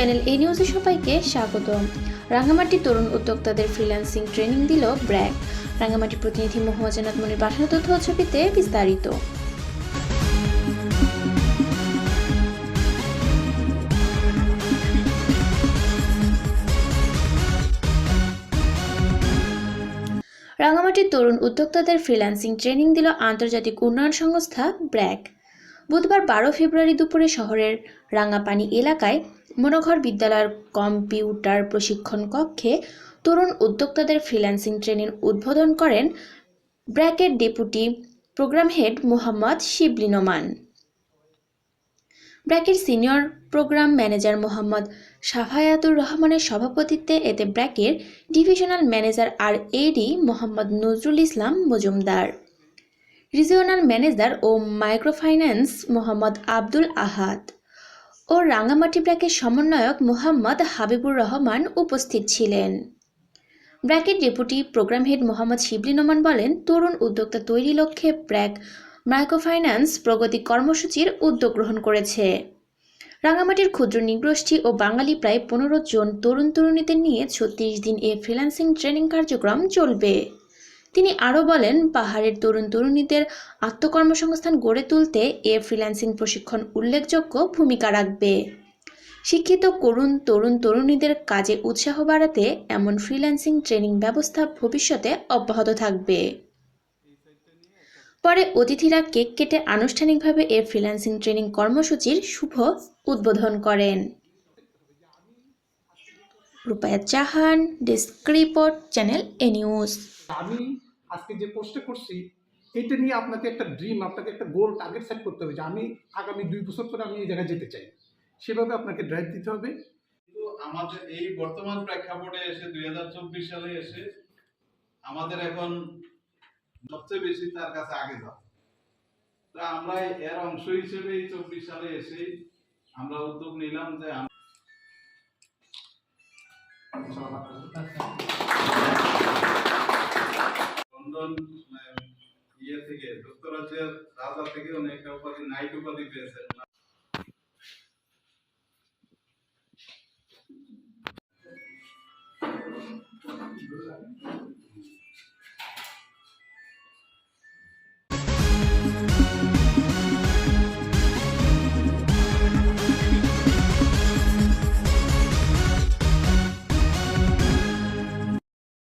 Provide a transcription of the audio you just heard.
Channel এই নিউজে সবাইকে স্বাগতম রাঙামাটি তরুণ উদ্যোক্তাদের ফ্রিল্যান্সিং ট্রেনিং দিল ব্র্যাক। রাঙামাটি প্রতিনিধি মহুয়াজানাত মনির পাঠানো তথ্য ছবিতে বিস্তারিত। রাঙামাটির তরুণ উদ্যোক্তাদের ফ্রিল্যান্সিং ট্রেনিং দিল আন্তর্জাতিক উন্নয়ন সংস্থা ব্র্যাক। বুধবার বারো ফেব্রুয়ারি দুপুরে শহরের রাঙাপানি এলাকায় মনোঘর বিদ্যালয়ের কম্পিউটার প্রশিক্ষণ কক্ষে তরুণ উদ্যোক্তাদের ফ্রিল্যান্সিং ট্রেনিং উদ্বোধন করেন ব্র্যাকের deputy program head Mohammad Shibli Noman ব্র্যাকের senior program manager Mohammad Safayatur রহমানের সভাপতিত্বে এতে ব্র্যাকের ডিভিশনাল ম্যানেজার আর AD Mohammad Nazrul Islam Majumdar. Regional manager ও মাইক্রোফাইন্যান্স মোহাম্মদ আব্দুল আহাদ। ও রাঙ্গামাটি ব্র্যাকের সমন্বয়ক মোহাম্মদ হাবিবুর রহমান উপস্থিত ছিলেন। ব্র্যাকের deputy program head Mohammad Shibli Noman বলেন, তরুণ উদ্যোক্তা তৈরি লক্ষ্যে ব্র্যাক মাইক্রোফাইন্যান্স প্রগতি কর্মসূচির উদ্যোগ গ্রহণ করেছে। রাঙামাটির ক্ষুদ্র নিগোষ্ঠী ও বাঙালি প্রায় পনেরো জন তরুণ তরুণীদের নিয়ে ছত্রিশ দিন এ ফ্রিল্যান্সিং ট্রেনিং কার্যক্রম চলবে। তিনি আরও বলেন, পাহাড়ের তরুণ তরুণীদের আত্মকর্মসংস্থান গড়ে তুলতে এ ফ্রিল্যান্সিং প্রশিক্ষণ উল্লেখযোগ্য ভূমিকা রাখবে। শিক্ষিত করুণ তরুণ তরুণীদের কাজে উৎসাহ বাড়াতে এমন ফ্রিল্যান্সিং ট্রেনিং ব্যবস্থা ভবিষ্যতে অব্যাহত থাকবে। পরে অতিথিরা কেক কেটে আনুষ্ঠানিকভাবে এ ফ্রিল্যান্সিং ট্রেনিং কর্মসূচির শুভ উদ্বোধন করেন। রূপায়াত Jahan desk report channel A news আমি আজকে যে পোস্টে করছি এটা নিয়ে আপনাকে একটা ড্রিম আপনাকে একটা গোল টার্গেট সেট করতে হবে যে আমি আগামী দুই বছর পরে আমি এই জায়গায় যেতে চাই। সেভাবে আপনাকে ড্রাইভ দিতে হবে। কিন্তু আমাদের এই বর্তমান প্রেক্ষাপটে এসে দু হাজার চব্বিশ সালে এসে আমাদের এখন সবচেয়ে বেশি তার কাছে আগে যাও তা আমরা এর অংশ হিসেবে এই চব্বিশ সালে এসে আমরা উদ্যোগ নিলাম যে লন্ডন ইয়ে থেকে যুক্তরাজ্যের রাজা থেকে উনি একটা উপাধি নাইট উপাধি পেয়েছেন।